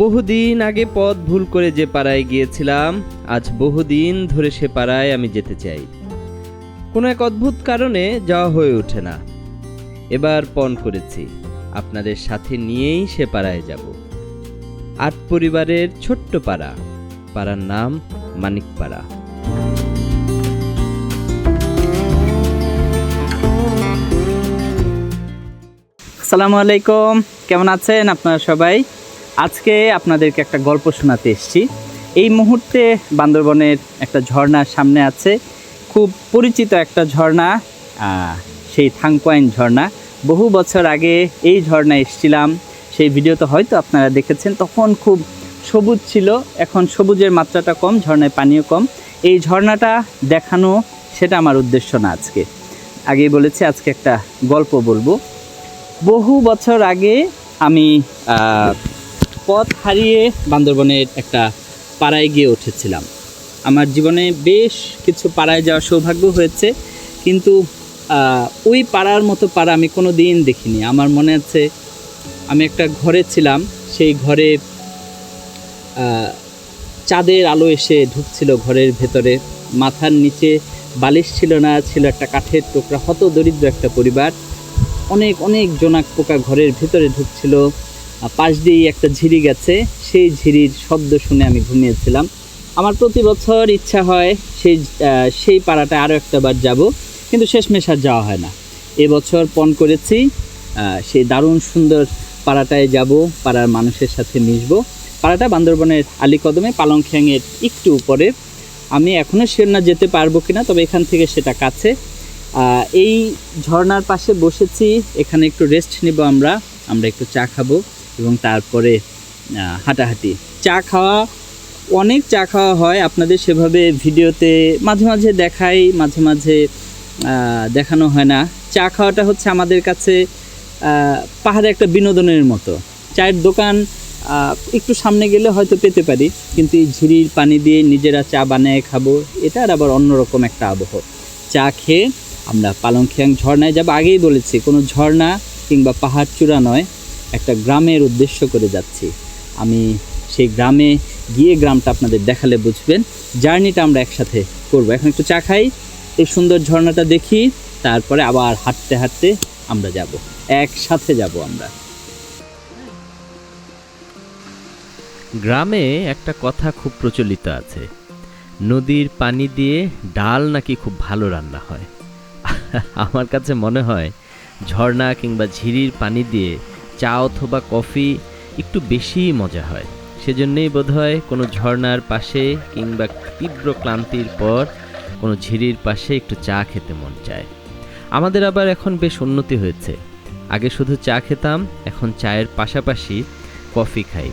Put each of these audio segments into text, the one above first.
বহুদিন আগে পথ ভুল করে যে পাড়ায় গিয়েছিলাম, আজ বহুদিন ধরে সে পাড়ায় আমি যেতে চাই। কোনো এক অদ্ভুত কারণে যাওয়া হয়ে ওঠে না। এবার পণ করেছি, আপনাদের সাথে নিয়েই সে পাড়ায় যাব। আট পরিবারের ছোট্ট পাড়া, পাড়ার নাম মানিকপাড়া আসসালামু আলাইকুম, কেমন আছেন আপনারা সবাই? আজকে আপনাদেরকে একটা গল্প শোনাতে এসেছি। এই মুহূর্তে বান্দরবনের একটা ঝর্ণার সামনে আছে। খুব পরিচিত একটা ঝর্ণা সেই থাংকোয়াইন ঝর্ণা। বহু বছর আগে এই ঝর্ণায় এসেছিলাম। সেই ভিডিওতে হয়তো আপনারা দেখেছেন। তখন খুব সবুজ ছিল। এখন সবুজের মাত্রাটা কম, ঝর্ণায় পানিও কম। এই ঝর্ণাটা দেখানো সেটা আমার উদ্দেশ্য না আজকে। আগেই বলেছি, আজকে একটা গল্প বলব। বহু বছর আগে আমি পথ হারিয়ে বান্দরবনের একটা পাড়ায় গিয়ে উঠেছিলাম। আমার জীবনে বেশ কিছু পাড়ায় যাওয়ার সৌভাগ্য হয়েছে, কিন্তু ওই পাড়ার মতো পাড়া আমি কোনো দিন দেখিনি। আমার মনে আছে, আমি একটা ঘরে ছিলাম, সেই ঘরে চাঁদের আলো এসে ঢুকছিল ঘরের ভেতরে। মাথার নিচে বালিশ ছিল না, ছিল একটা কাঠের টুকরা হত দরিদ্র একটা পরিবার। অনেক অনেক জোনাক পোকা ঘরের ভেতরে ঢুকছিল। পাশ দিয়েই একটা ঝিরি গেছে। সেই ঝিরির শব্দ শুনে আমি ঘুমিয়েছিলাম। আমার প্রতি বছর ইচ্ছা হয় সেই সেই পাড়াটা আরও একটা বার যাব, কিন্তু শেষমেশ আর যাওয়া হয় না। এবছর পণ করেছি সেই দারুণ সুন্দর পাড়াটায় যাব, পাড়ার মানুষের সাথে মিশবো। পাড়াটা বান্দরবনের আলীকদমে পালংখ্যাংয়ের একটু উপরে। আমি এখনও শিরনা যেতে পারব কিনা, তবে এখান থেকে সেটা কাছে। এই ঝর্ণার পাশে বসেছি, এখানে একটু রেস্ট নিব আমরা আমরা একটু চা খাব। এবং তারপরে হাঁটাহাঁটি। চা খাওয়া, অনেক চা খাওয়া হয়। আপনাদের সেভাবে ভিডিওতে মাঝে মাঝে দেখাই, মাঝে মাঝে দেখানো হয় না। চা খাওয়াটা হচ্ছে আমাদের কাছে পাহাড়ে একটা বিনোদনের মতো। চায়ের দোকান একটু সামনে গেলে হয়তো পেতে পারি, কিন্তু এই ঝিরির পানি দিয়ে নিজেরা চা বানিয়ে খাব, এটার আবার অন্যরকম একটা আবহ। চা খেয়ে আমরা পালংখিয়াং ঝর্ণায় যাব। আগেই বলেছি, কোনো ঝর্ণা কিংবা পাহাড় চূড়া নয়। একটা গ্রামের উদ্দেশ্য করে যাচ্ছি। আমি সেই গ্রামে গিয়ে গ্রামটা আপনাদের দেখালে বুঝবেন। জার্নিটা আমরা একসাথে করব। এখন একটু চা খাই, এই সুন্দর ঝর্ণাটা দেখি, তারপরে আবার হাঁটতে হাঁটতে আমরা যাব। একসাথে যাব আমরা। গ্রামে একটা কথা খুব প্রচলিত আছে। নদীর পানি দিয়ে ডাল নাকি খুব ভালো রান্না হয়। আমার কাছে মনে হয়, ঝর্ণা কিংবা ঝিরির পানি দিয়ে চা অথবা কফি একটু বেশিই মজা হয়। সেজন্যই বোধহয় কোনো ঝর্ণার পাশে কিংবা তীব্র ক্লান্তির পর কোনো ঝিরির পাশে একটু চা খেতে মন চায়। আমাদের আবার এখন বেশ উন্নতি হয়েছে। আগে শুধু চা খেতাম, এখন চায়ের পাশাপাশি কফি খাই।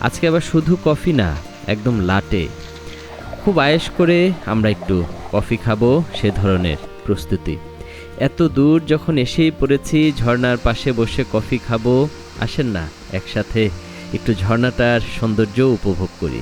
আজকে আবার শুধু কফি না, একদম লাটে। খুব আয়েস করে আমরা একটু কফি খাব সে ধরনের প্রস্তুতি। এত দূর যখন এসেই পড়েছি ঝর্নার পাশে বসে কফি খাব, আসেন না, একসাথে একটু ঝর্ণাটার সৌন্দর্য উপভোগ করি।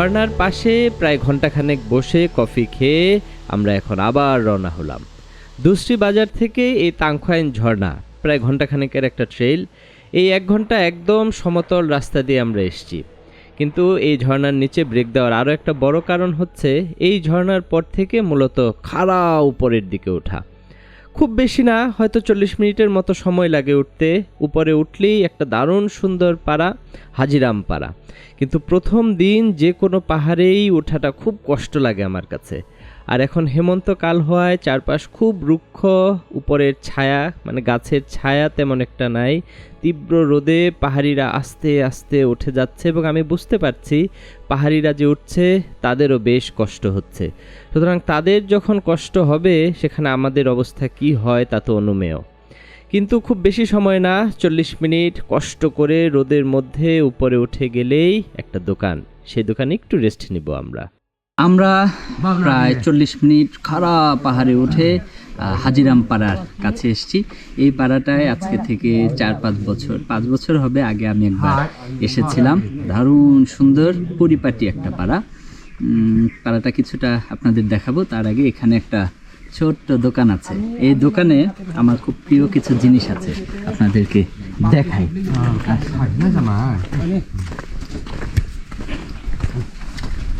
ঝর্ণার পাশে প্রায় ঘন্টাখানেক বসে কফি খেয়ে আমরা এখন আবার রওনা হলাম। দুশ্রী বাজার থেকে এই তাংখাইন ঝর্ণা, প্রায় ঘন্টাখানেকের একটা ট্রেইল এই এক ঘণ্টা একদম সমতল রাস্তা দিয়ে আমরা এসেছি। কিন্তু এই ঝর্ণার নিচে ব্রেক দেওয়ার আরও একটা বড় কারণ হচ্ছে, এই ঝর্ণার পর থেকে মূলত খাড়া উপরের দিকে ওঠা। খুব বেশি না, হয়তো চল্লিশ মিনিটের মতো সময় লাগে উঠতে। উপরে উঠলেই একটা দারুণ সুন্দর পাড়া, হাজিরাম পাড়া। কিন্তু প্রথম দিন যে কোনো পাহাড়েই ওঠাটা খুব কষ্ট লাগে আমার কাছে। আর এখন হেমন্তকাল হওয়ায় চারপাশ খুব রুক্ষ, উপরের ছায়া মানে গাছের ছায়া তেমন একটা নাই। তীব্র রোদে পাহাড়িরা আস্তে আস্তে উঠে যাচ্ছে এবং আমি বুঝতে পারছি পাহাড়িরা যে উঠছে, তাদেরও বেশ কষ্ট হচ্ছে। সুতরাং তাদের যখন কষ্ট হবে, সেখানে আমাদের অবস্থা কি হয় তা তো অনুমেয়। কিন্তু খুব বেশি সময় না, চল্লিশ মিনিট কষ্ট করে রোদের মধ্যে উপরে উঠে গেলেই একটা দোকান। সেই দোকানে একটু রেস্ট নিব আমরা। আমরা প্রায় চল্লিশ মিনিট খাড়া পাহাড়ে উঠে হাজিরাম পাড়ার কাছে এসেছি এই পাড়াটায় আজকে থেকে চার পাঁচ বছর পাঁচ বছর হবে আগে আমি একবার এসেছিলাম দারুণ সুন্দর পরিপাটি একটা পাড়া পাড়াটা কিছুটা আপনাদের দেখাবো তার আগে এখানে একটা ছোট্ট দোকান আছে এই দোকানে আমার খুব প্রিয় কিছু জিনিস আছে আপনাদেরকে দেখাই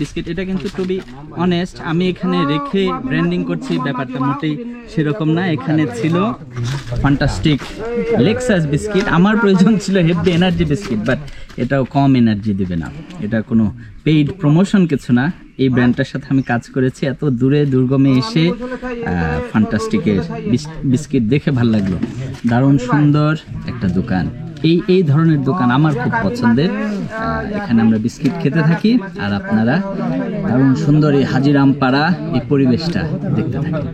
বিস্কিট, এটা কিন্তু বি অনেস্ট আমি এখানে রেখে ব্র্যান্ডিং করছি, ব্যাপারটা মোটেই সেরকম না। এখানে ছিল ফ্যান্টাস্টিক লেক্সাস বিস্কিট। আমার প্রয়োজন ছিল হেভি এনার্জি বিস্কিট বাট এটাও কম এনার্জি দেবে না। এটা কোনো পেইড প্রমোশন কিছু না। এই ব্র্যান্ডটার সাথে আমি কাজ করেছি। এত দূরে দুর্গমে এসে ফ্যান্টাস্টিকের বিস্কিট দেখে ভালো লাগল। দারুণ সুন্দর একটা দোকান। এই এই ধরনের দোকান আমার খুব পছন্দের। এখানে আমরা বিস্কিট খেতে থাকি আর আপনারা দারুণ সুন্দর এই হাজিরাম পাড়া এই পরিবেশটা দেখতে থাকেন।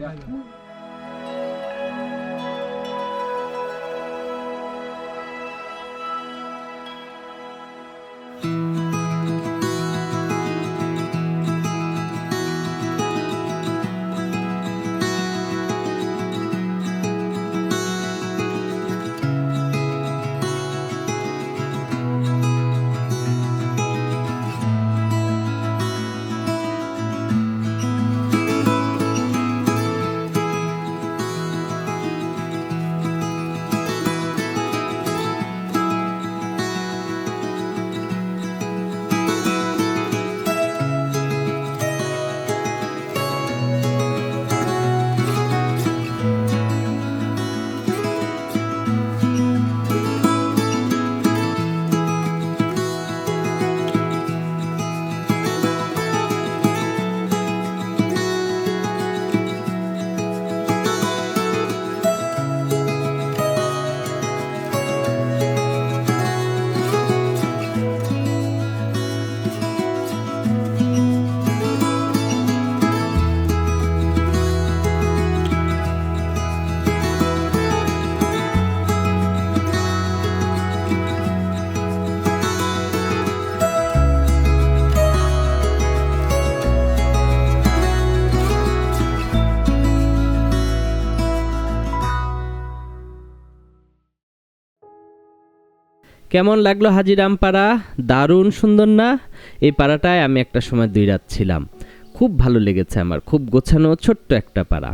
কেমন লাগল হাজিরাম পাড়া দারুণ সুন্দর না? এই পাড়াটায় আমি একটা সময় দুই রাত ছিলাম। খুব ভালো লেগেছে আমার, খুব গোছানো ছোট্ট একটা পাড়া।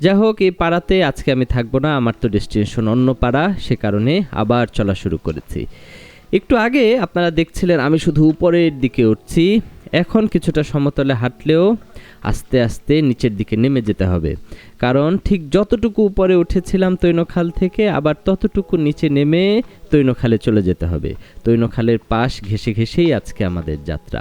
যাই হোক, এই পাড়াতে আজকে আমি থাকব না, আমার তো ডেস্টিনেশন অন্য পাড়া, সে কারণে আবার চলা শুরু করেছি। একটু আগে আপনারা দেখছিলেন আমি শুধু উপরের দিকে উঠছি। এখন কিছুটা সমতলে হাঁটলেও আস্তে আস্তে নিচের দিকে নেমে যেতে হবে। কারণ ঠিক যতটুকু উপরে উঠেছিলাম তৈনখাল থেকে, আবার ততটুকু নিচে নেমে তৈনখালে চলে যেতে হবে। তৈনখালের পাশ ঘেসে ঘেসেই আজকে আমাদের যাত্রা।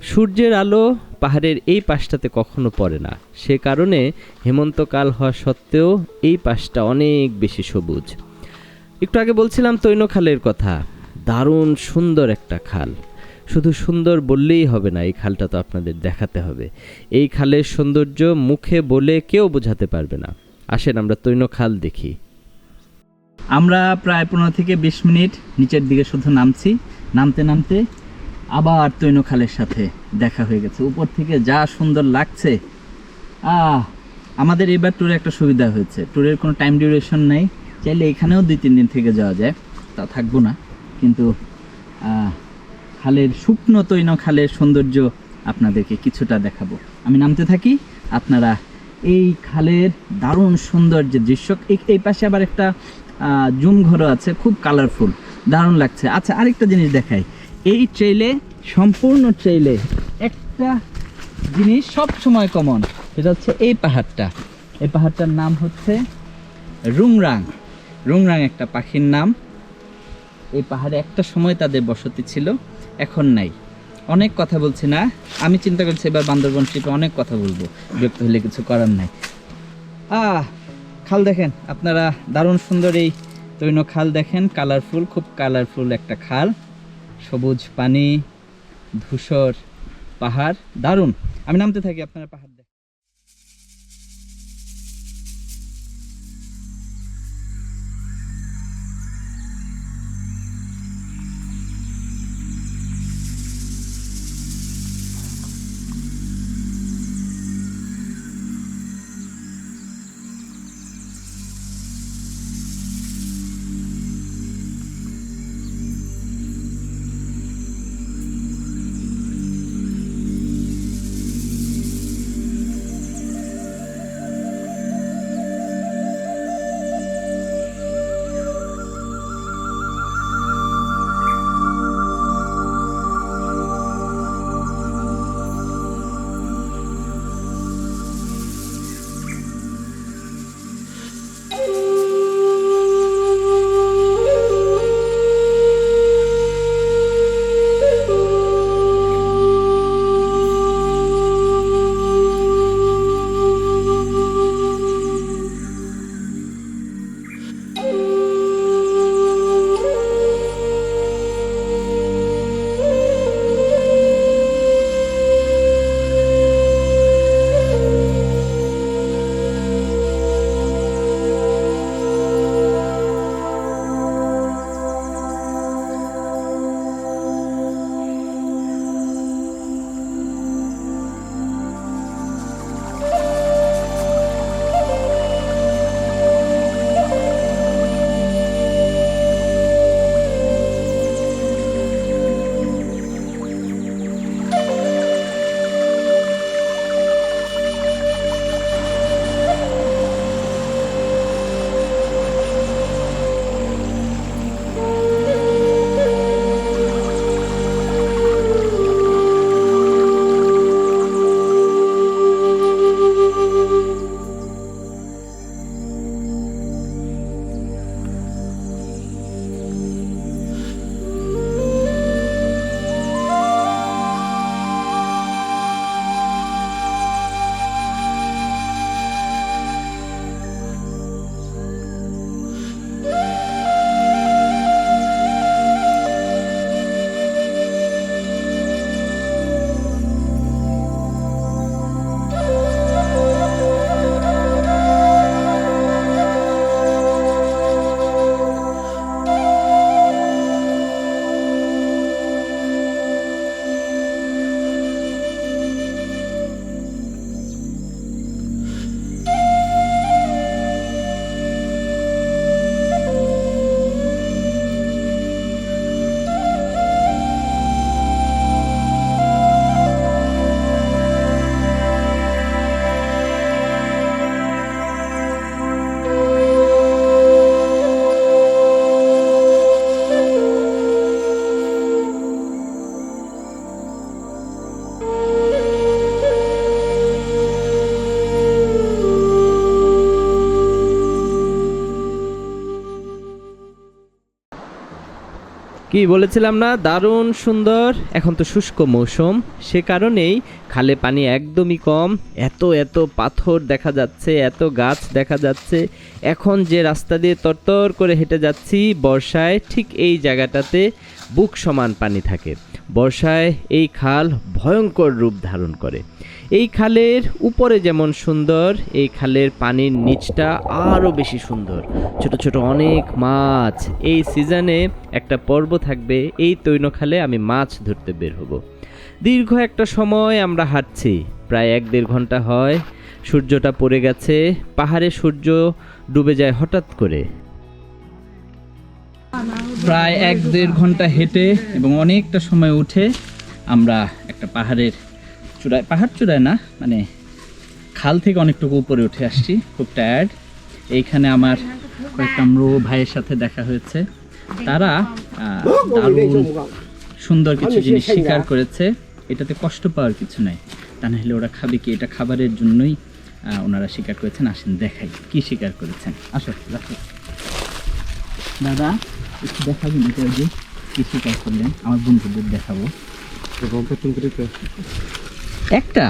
সূর্যের আলো পাহাড়ের এই পাশটাতে কখনো পড়ে না। সে কারণে হেমন্তকাল হওয়া সত্ত্বেও এই পাশটা অনেক বেশি সবুজ। একটু আগে বলছিলাম তৈনখালের কথা। দারুণ সুন্দর একটা খাল। শুধু সুন্দর বললেই হবে না, এই খালটা তো আপনাদের দেখাতে হবে। এই খালের সৌন্দর্য মুখে বলে কেউ বোঝাতে পারবে না। আসেন আমরা তৈনখাল দেখি। আমরা প্রায় পনেরো থেকে বিশ মিনিট নিচের দিকে শুধু নামছি। নামতে নামতে আবার তৈন খালের সাথে দেখা হয়ে গেছে। উপর থেকে যা সুন্দর লাগছে, আহ, আমাদের এবার ট্যুরে একটা সুবিধা হয়েছে। ট্যুরের কোনো টাইম ডিউরেশন নেই। চাইলে এখানেও দুই, তিন দিন থেকে যাওয়া যায়। তা থাকব না। কিন্তু খালের, শুকনো তৈন খালের সৌন্দর্য আপনাদেরকে কিছুটা দেখাবো। আমি নামতে থাকি, আপনারা এই খালের দারুণ সুন্দর যে দৃশ্য। এই পাশে আবার একটা জুম ঘরও আছে, খুব কালারফুল দারুণ লাগছে। আচ্ছা আরেকটা জিনিস দেখাই। এই ট্রেইলে, সম্পূর্ণ ট্রেইলে একটা জিনিস সব সময় কমন সেটা হচ্ছে এই পাহাড়টা। এই পাহাড়টার নাম হচ্ছে রুংরাং। রুংরাং একটা পাখির নাম। এই পাহাড়ে একটা সময় তাদের বসতি ছিল। এখন নাই। অনেক কথা বলছি না। আমি চিন্তা করছি এবার বান্দরবন ট্রিপে অনেক কথা বলব। বিরক্ত হলে কিছু করার নাই। আহ, খাল দেখেন, আপনারা দারুণ সুন্দর এই তৈন খাল দেখেন। কালারফুল, খুব কালারফুল একটা খাল। সবুজ পানি, ধূসর পাহাড়, দারুণ। আমি নামতে থাকি আপনারা পাহাড় দেখেন কি বলেছিলাম না? দারুণ সুন্দর, এখন তো শুষ্ক মৌসুম। সে কারণেই খালে পানি একদমই কম। এত এত পাথর দেখা যাচ্ছে, এত গাছ দেখা যাচ্ছে। এখন যে রাস্তা দিয়ে তরতর করে হেঁটে যাচ্ছি, বর্ষায় ঠিক এই জায়গাটাতে বুক সমান পানি থাকে। বর্ষায় এই খাল ভয়ঙ্কর রূপ ধারণ করে। এই খালের উপরে যেমন সুন্দর, এই খালের পানির নিচটা আরও বেশি সুন্দর। ছোট ছোট অনেক মাছ। এই সিজনে একটা পর্ব থাকবে, এই তৈন খালে আমি মাছ ধরতে বের হব। দীর্ঘ একটা সময় আমরা হাঁটছি, প্রায় এক দেড় ঘণ্টা হয়। সূর্যটা পড়ে গেছে, পাহাড়ে সূর্য ডুবে যায় হঠাৎ করে। প্রায় এক দেড় ঘণ্টা হেঁটে এবং অনেকটা সময় উঠে আমরা একটা পাহাড়ের চূড়ায়, পাহাড় চূড়ায় না মানে খাল থেকে অনেকটুকু উপরে উঠে আসছি, খুব টায়ার্ড এইখানে আমার কয়েকটা আমরো ভাইয়ের সাথে দেখা হয়েছে। তারা দারুণ সুন্দর কিছু জিনিস শিকার করেছে। এটাতে কষ্ট পাওয়ার কিছু নাই। তা না হলে ওরা খাবে কি? এটা খাবারের জন্যই ওনারা শিকার করেছেন। আসেন, দেখাই কি শিকার করেছেন। আসো, রাখো। দাদা, একটু দেখাবেন এটা যে কি শিকার করলেন? আমার বন্ধুদের দেখাবো। একটা?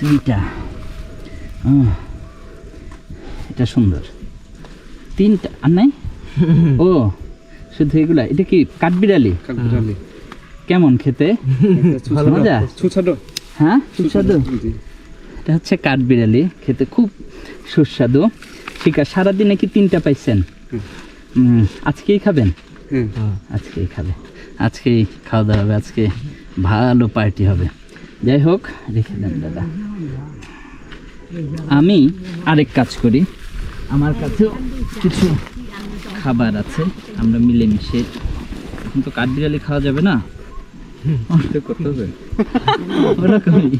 দুইটা আহ, এটা সুন্দর। তিনটা আর নাই? ও শুধু এগুলা। এটা কি কাঠবিড়ালি? কেমন খেতে? মজা? সুস্বাদু। হ্যাঁ? সুস্বাদু? এটা হচ্ছে কাঠবিড়ালি। খেতে খুব সুস্বাদু। ঠিক আছে সারাদিনে কি তিনটা পাইছেন? আজকেই খাবেন? আজকেই খাবে আজকেই খাওয়া দাওয়া হবে আজকে ভালো পার্টি হবে। যাই হোক রেখে দেন দাদা। আমি আরেক কাজ করি। আমার কাছেও কিছু খাবার আছে আমরা মিলেমিশে। এখন তো কাঠবিড়ালি খাওয়া যাবে না? ওরকমই।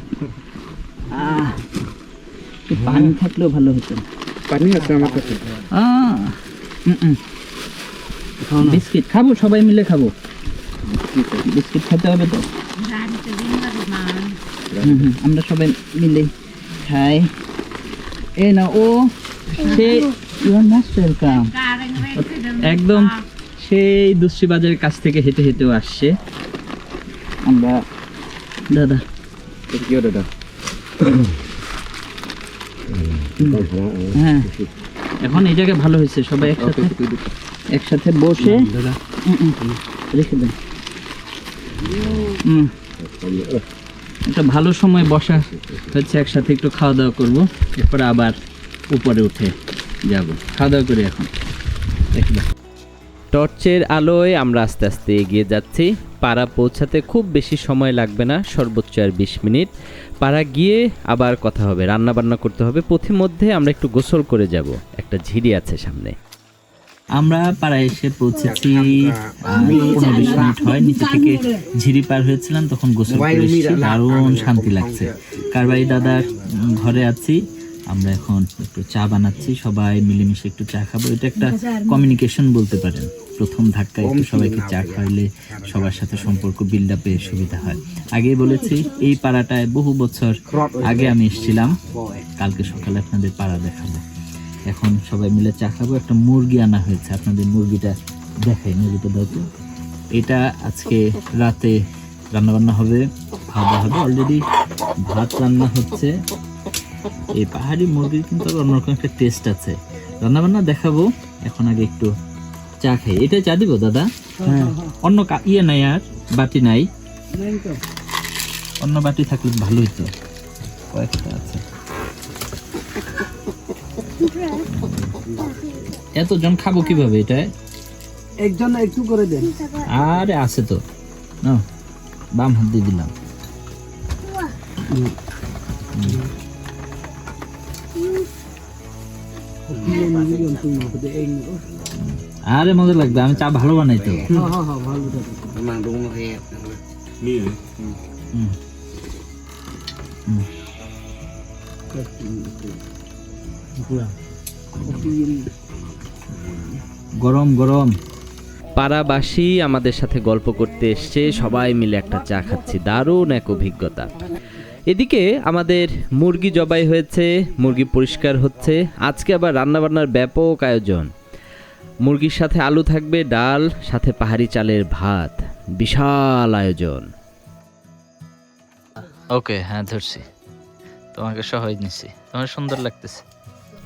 পানি থাকলেও ভালো হতো। পানি আছে আমার কাছে। বিস্কিট খাব সবাই মিলে খাব। বিস্কিট খেতে হবে তো? আমরা সবাই মিলে খাই। এ না ও সে ইউর মোস্ট ওয়েলকাম একদম সেই দুশ্রী বাজারের কাছ থেকে হেঁটে হেঁটেও আসছে। আমরা দাদা। কি দাদা? হ্যাঁ এখন এই জায়গায় ভালো হয়েছে সবাই একসাথে একসাথে বসে। উম, রেখে দেন হুম। একটা ভালো সময় বসা হচ্ছে, একসাথে একটু খাওয়া দাওয়া করব। এরপরে আবার উপরে উঠে যাব। খাওয়া দাওয়া করি এখন। টর্চের আলোয় আমরা আস্তে আস্তে এগিয়ে যাচ্ছি। পাড়া পৌঁছাতে খুব বেশি সময় লাগবে না, সর্বোচ্চ আর বিশ মিনিট। পাড়া গিয়ে আবার কথা হবে রান্না বান্না করতে হবে। পথিমধ্যে আমরা একটু গোসল করে যাব। একটা ঝিরি আছে সামনে। আমরা পাড়ায় এসে পৌঁছেছি। পনেরো বিশ মিনিট হয় নিচে থেকে ঝিরি পার হয়েছিলাম তখন গোসল করে এসেছি। দারুণ শান্তি লাগছে। কারবাই দাদার ঘরে আছি। আমরা এখন একটু চা বানাচ্ছি সবাই মিলেমিশে একটু চা খাব। এটা একটা কমিউনিকেশন বলতে পারেন। প্রথম ধাক্কায় একটু সবাইকে চা খাইলে সবার সাথে সম্পর্ক বিল্ড আপে সুবিধা হয়। আগেই বলেছি এই পাড়াটায় বহু বছর আগে আমি এসেছিলাম। কালকে সকালে আপনাদের পাড়া দেখাবো। এখন সবাই মিলে চা খাব। একটা মুরগি আনা হয়েছে। আপনাদের মুরগিটা দেখাই মুরগিটা দাও তো। এটা আজকে রাতে রান্না বান্না হবে খাওয়া হবে। অলরেডি ভাত রান্না হচ্ছে। এই পাহাড়ি মুরগির কিন্তু আবার অন্যরকম একটা টেস্ট আছে। রান্না বান্না দেখাবো এখন আগে একটু চা খাই। এটা চা দিব দাদা? হ্যাঁ। অন্য ইয়ে নাই আর বাটি নাই? অন্য বাটি থাকলে ভালো হতো কয়েকটা আছে। এতজন খাব কীভাবে এটা? একজন একটু করে দেন। আরে আছে তো। নাও বাম হাত দিয়ে দিলাম। আরে মজা লাগবে আমি চা ভালো বানাই তো। হুম। গরম গরম। পাড়াবাসী আমাদের সাথে গল্প করতে এসছে সবাই মিলে একটা চা খাচ্ছি। দারুণ এক অভিজ্ঞতা। এদিকে আমাদের মুরগি জবাই হয়েছে মুরগি পরিষ্কার হচ্ছে। আজকে আবার রান্নাবান্নার ব্যাপক আয়োজন। মুরগির সাথে আলু থাকবে ডাল সাথে পাহাড়ি চালের ভাত। বিশাল আয়োজন। ওকে হ্যাঁ ধরছি। তোমাকে সহজ নিছি। তোমার সুন্দর লাগতেছে।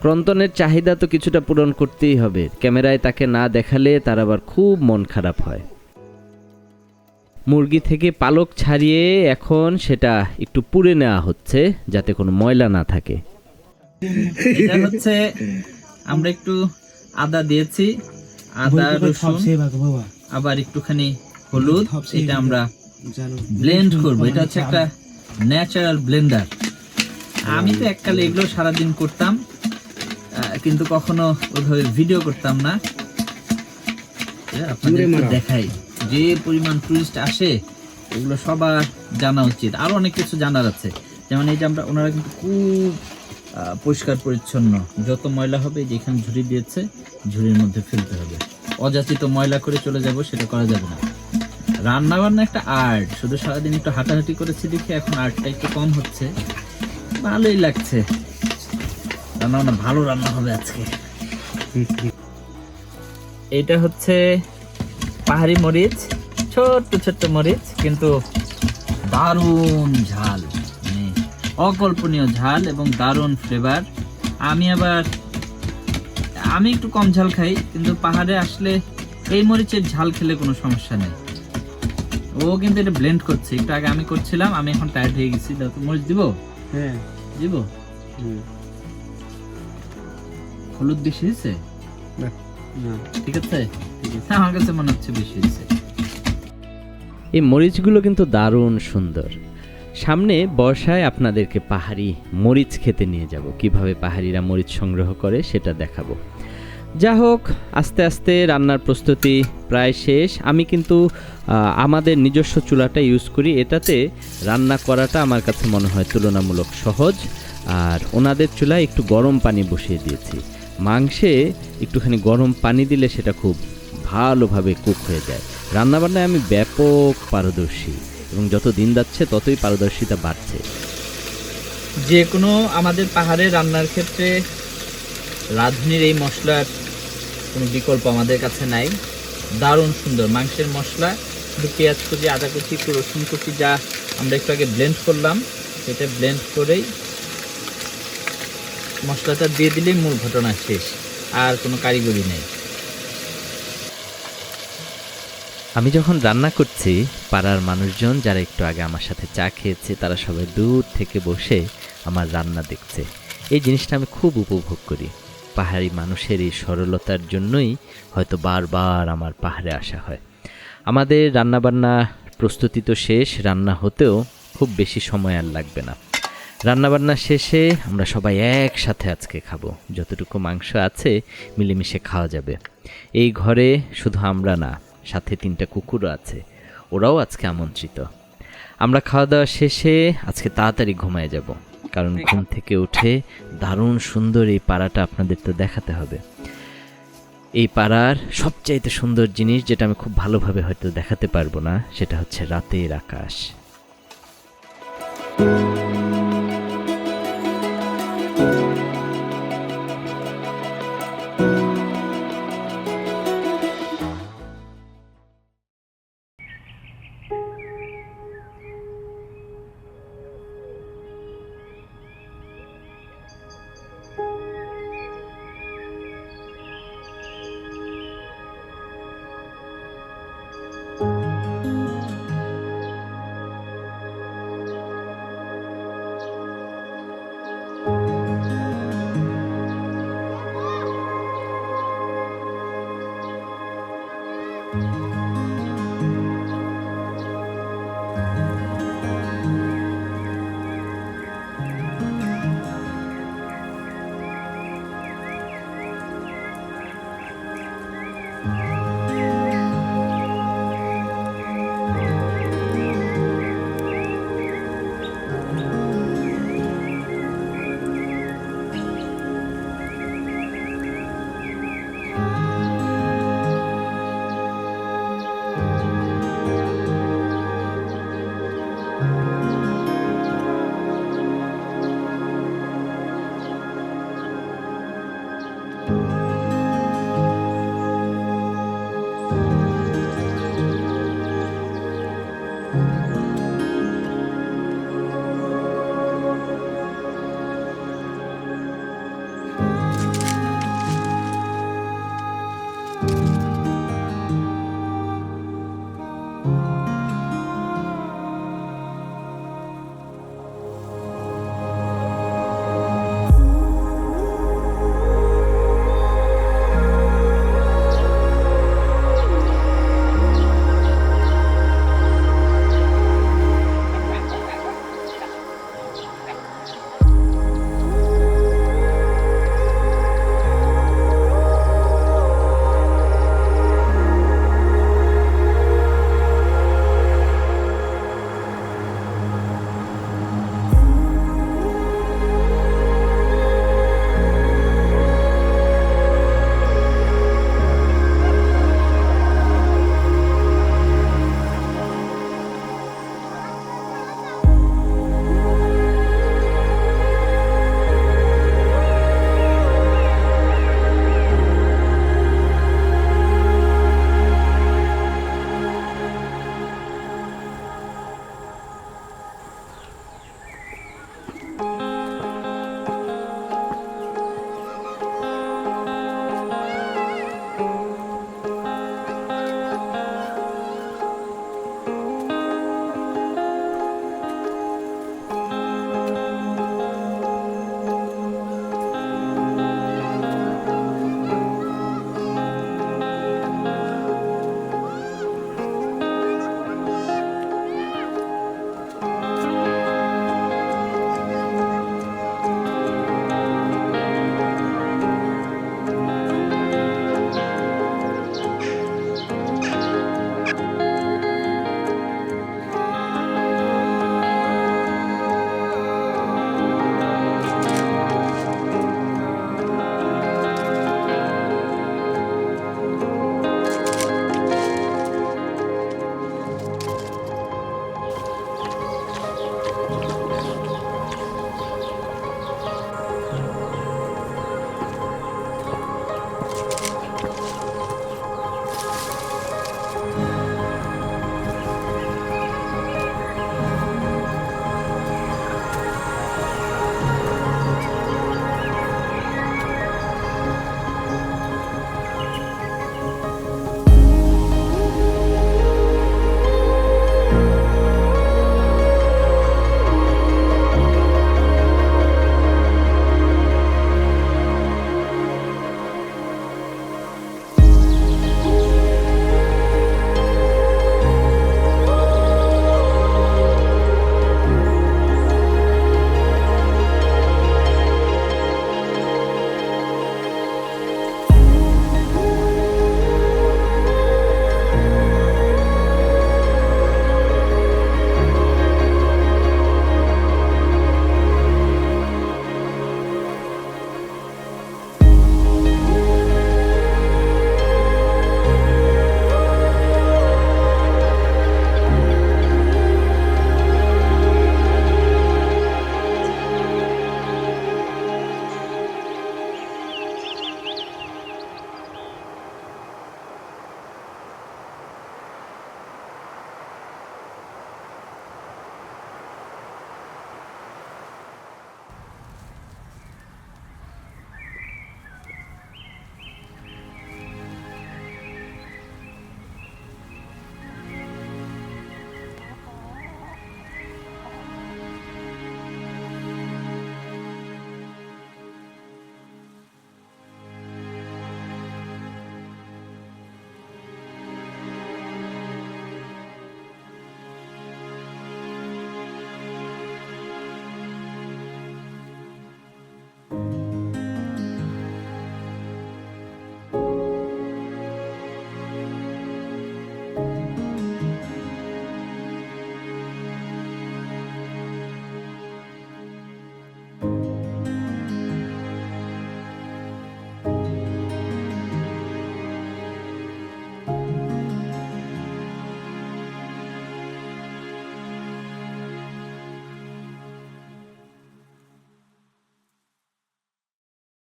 ক্রন্তনের চাহিদা তো কিছুটা পূরণ করতেই হবে। ক্যামেরায় তাকে না দেখালে তার আবার খুব মন খারাপ হয়। মুরগি থেকে পালক ছাড়িয়ে এখন সেটা একটু পুড়ে নেওয়া হচ্ছে যাতে কোনো ময়লা না থাকে। এটা হচ্ছে আমরা একটু আদা দিয়েছি আদা রসুন আবার একটুখানি হলুদ এটা আমরা ব্লেন্ড করব। এটা হচ্ছে একটা ন্যাচারাল ব্লেন্ডার। আমি তো এককালে এগুলো সারাদিন করতাম। কিন্তু কখনো ওইভাবে ভিডিও করতাম না। আপনাদের দেখাই। যে পরিমাণ টুরিস্ট আসে এগুলো সবার জানা উচিত। আরও অনেক কিছু জানার আছে। যেমন এই যে আমরা ওনারা কিন্তু খুব পরিষ্কার পরিচ্ছন্ন। যত ময়লা হবে যেখানে ঝুড়ি দিয়েছে ঝুড়ির মধ্যে ফেলতে হবে। অযাচিত ময়লা করে চলে যাব সেটা করা যাবে না। রান্না বান্না একটা আর্ট শুধু সারাদিন একটু হাঁটাহাঁটি করেছি দেখে এখন আর্টটা একটু কম হচ্ছে। ভালোই লাগছে। রান্না বান্না ভালো রান্না হবে আজকে। এটা হচ্ছে পাহাড়ি মরিচ ছোট্ট ছোট্ট মরিচ কিন্তু দারুণ ঝাল মানে অকল্পনীয় ঝাল এবং দারুণ ফ্লেভার আমি আবার আমি একটু কম ঝাল খাই কিন্তু পাহাড়ে আসলে এই মরিচের ঝাল খেলে কোনো সমস্যা নেই। ও কিন্তু এটা ব্লেন্ড করছে। একটু আগে আমি করছিলাম আমি এখন টায়ার্ড হয়ে গেছি। তো মরিচ দিব? হ্যাঁ। দিব? হলুদ বেশি হয়েছে? ঠিক আছে? হ্যাঁ আমার কাছে মনে হচ্ছে বেশি হয়েছে। এই মরিচগুলো কিন্তু দারুণ সুন্দর। সামনে বর্ষায় আপনাদেরকে পাহাড়ি মরিচ খেতে নিয়ে যাব। কীভাবে পাহাড়িরা মরিচ সংগ্রহ করে সেটা দেখাবো। যা হোক আস্তে আস্তে রান্নার প্রস্তুতি প্রায় শেষ। আমি কিন্তু আমাদের নিজস্ব চুলাটা ইউজ করি। এটাতে রান্না করাটা আমার কাছে মনে হয় তুলনামূলক সহজ। আর ওনাদের চুলায় একটু গরম পানি বসিয়ে দিয়েছি। মাংসে একটুখানি গরম পানি দিলে সেটা খুব ভালোভাবে কুক হয়ে যায়। রান্নাবান্নায় আমি ব্যাপক পারদর্শী এবং যত দিন যাচ্ছে ততই পারদর্শিতা বাড়ছে। যে কোনো আমাদের পাহাড়ে রান্নার ক্ষেত্রে রাঁধুনির এই মশলার কোনো বিকল্প আমাদের কাছে নাই। দারুণ সুন্দর মাংসের মশলা, শুধু পেঁয়াজ কুচি, আদা কুচি, একটু রসুন কুচি যা আমরা একটু আগে ব্লেন্ড করলাম। সেটা ব্লেন্ড করেই মশলাটা দিয়ে দিলেই মূল ঘটনা শেষ, আর কোনো কারিগরি নেই। আমি যখন রান্না করছি, পাড়ার মানুষজন যারা একটু আগে আমার সাথে চা খেয়েছে, তারা সবাই দূর থেকে বসে আমার রান্না দেখছে। এই জিনিসটা আমি খুব উপভোগ করি। পাহাড়ি মানুষের এই সরলতার জন্যই হয়তো বারবার আমার পাহাড়ে আসা হয়। আমাদের রান্নাবান্না প্রস্তুতি তো শেষ, রান্না হতেও খুব বেশি সময় আর লাগবে না। রান্নাবান্না শেষে আমরা সবাই একসাথে আজকে খাব। যতটুকু মাংস আছে মিলেমিশে খাওয়া যাবে। এই ঘরে শুধু আমরা না সাথে তিনটা কুকুরও আছে। ওরাও আজকে আমন্ত্রিত। আমরা খাওয়া দাওয়া শেষে আজকে তাড়াতাড়ি ঘুমায় যাব কারণ ঘুম থেকে উঠে দারুণ সুন্দর এই পাড়াটা আপনাদের তো দেখাতে হবে। এই পাড়ার সবচাইতে সুন্দর জিনিস যেটা আমি খুব ভালোভাবে হয়তো দেখাতে পারব না সেটা হচ্ছে রাতের আকাশ।